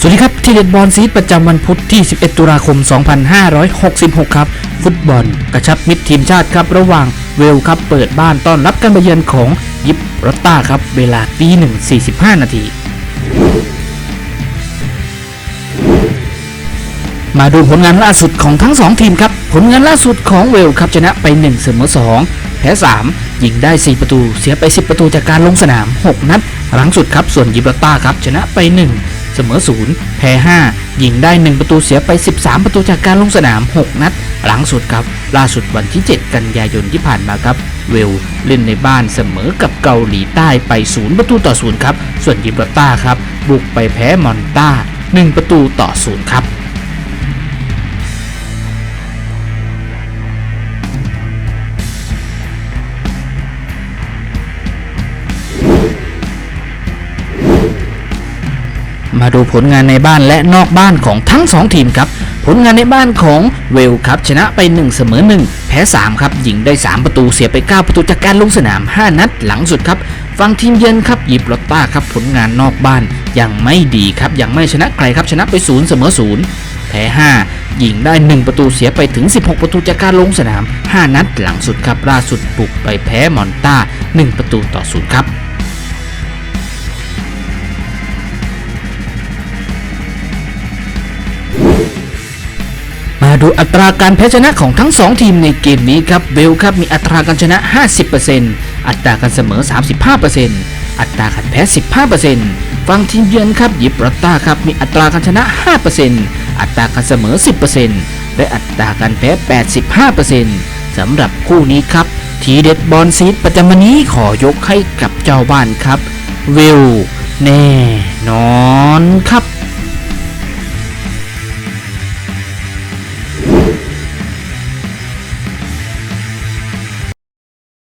สวัสดีครับ ทีเด็ดบอลซีดประจำวันพุธที่ 11 ตุลาคม 2566 ครับ ฟุตบอลกระชับมิตรทีมชาติครับ ระหว่างเวลครับเปิดบ้านต้อนรับการมาเยือนของยิปรตตาครับ เวลาตีหนึ่ง45 นาที มาดูผลงานล่าสุดของทั้ง 2 ทีมครับ ผลงานล่าสุดของเวลครับชนะไป1เสมอ2แพ้3ยิงได้ 4 ประตู เสียไป 10 ประตูจากการลงสนาม 6 นัดหลังสุดครับ ส่วนยิบราต้าครับชนะไป 1 เสมอ0แพ้ 5 ยิงได้ 1 ประตูเสียไป 13 ประตูจากการลงสนาม 6 นัด หลังสุดครับ ล่าสุดวันที่ 7 กันยายนที่ผ่านมาครับ เวลเล่นในบ้านเสมอกับเกาหลีใต้ไป 0 ประตูต่อ 0 ครับ ส่วนยิบราต้าครับ บุกไปแพ้มอนตา1 ประตูต่อ 0 ครับ มาดูผลงานในบ้านและนอกบ้านของทั้ง 2 ทีมครับ ผลงานในบ้านของเวลครับชนะไป 1 เสมอ 1 แพ้ 3 ครับยิงได้ 3 ประตูเสียไป 9 ประตูจากการลงสนาม 5 นัดหลังสุดครับฟังทีมเยือนครับหยิบลอตต้าครับผลงานนอกบ้านยังไม่ดีครับยังไม่ชนะใครครับชนะไป 0 เสมอ 0 แพ้ 5 ยิงได้ 1 ประตูเสียไปถึง 16 ประตูจากการลงสนาม 5 นัดหลังสุดครับล่าสุดบุกไปแพ้มอนต้า 1 ประตูต่อ 0 ครับ มาดูอัตราการแพ้ชนะของทั้ง 2 ทีมในเกมนี้ครับเบลครับมีอัตราการชนะ 50%อัตราการเสมอ 35%อัตราการแพ้ 15%ฝั่งทีมเยือนครับยิบรอตตาครับมีอัตราการชนะ 5%อัตราการเสมอ 10%และอัตราการแพ้ 85%สำหรับคู่นี้ครับ ทีเด็ดบอลซีดประจำวันนี้ขอยกให้กับเจ้าบ้านครับเวลแน่นอนครับ